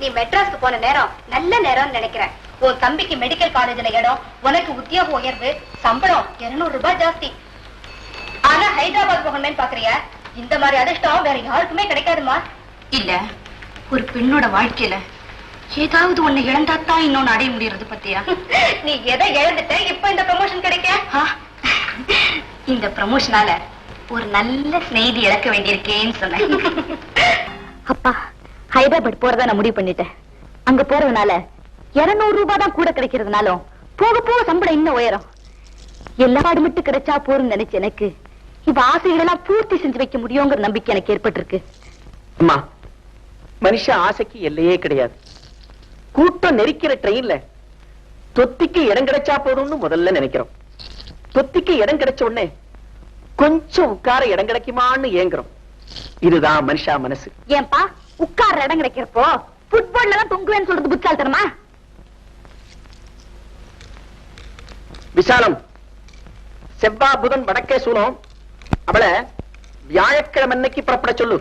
நீ மெட்ராஸ்க்கு போன நேரம் நல்ல நேரம்னு நினைக்கிறேன். உன் தம்பிக்கு மெடிக்கல் காலேஜ்ல இடம் உனக்கு உத்தியோக உயர்வு சம்பளம் 200 ரூபாய் ஜாஸ்தி. ஆனா ஹைதராபாத் போகணுமேன்னு பாக்குறியா? இந்த மாதிரி அதிர்ஷ்டம் வேற யாருக்குமே கிடைக்காதுமா? இல்ல ஒரு பெண்ணோட வாழ்க்கையில ஏதாவது ஒண்ணு இழந்தாத்தான் இன்னொன்னு அடைய முடியறது பத்தியா? நீ எதை இழந்துட்ட? இப்ப இந்த ப்ரமோஷன் கிடைக்க? இந்த ப்ரமோஷனால ஒரு நல்ல ஸ்நேகிதி இழக்க வேண்டியிருக்கேன்னு சொன்னேன். அப்பா ஹைதராபாத் போறதா நான் முடிவு பண்ணிட்டேன். அங்க போறதுனால 200 ரூபாய் தான் கூட கிடைக்கிறதுனாலும் போக போக சம்பளம் இன்னும் உயரும். எல்லா பாடு மட்டும் கிடைச்சா போறோம்னு நினைச்ச எனக்கு இப்ப ஆசைகளெல்லாம் பூர்த்தி செஞ்சு வைக்க முடியுங்கிற நம்பிக்கை எனக்கு ஏற்பட்டிருக்கு. அம்மா மனுஷ ஆசைக்கு எல்லையே கிடையாது. கூட்டம் நெரிக்கிற ட்ரெயின்ல தொத்திக்கு இடம் கிடைச்சா போதும்னு முதல்ல நினைக்கிறோம். தொத்திக்கு இடம் கிடைச்ச உடனே கொஞ்சம் உட்கார இடம் கிடைக்குமான்னு ஏங்குறோம். இதுதான் மனுஷா மனசு. ஏன்பா உட்கார்ற இடம் கிடைக்கிறப்போ ஃபுட்பால்ல தான் தொங்குவேன்னு சொல்றது புத்தால்தனமா விசாலம் செவ்வா புதன் வடக்கே சூலம் அவளை வியாழக்கிழமை அன்னைக்கு புறப்பட சொல்லு.